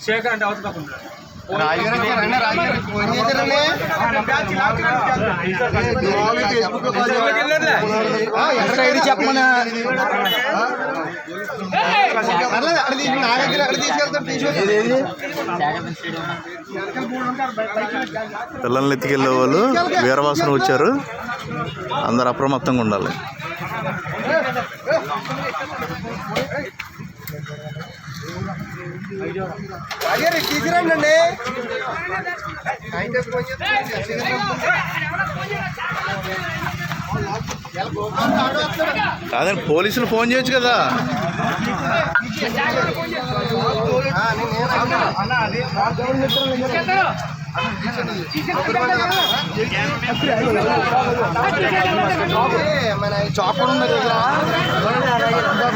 శేఖర్ అంటే అవతల పక్కన చెప్పమన్నా పిల్లల్ని ఎత్తుకెళ్ళే వాళ్ళు వీరవాసన వచ్చారు. అందరు అప్రమత్తంగా ఉండాలి. తీసుకురండి కాదండి పోలీసులు ఫోన్ చేయొచ్చు కదా. మన చాపర్ ఉంది దగ్గర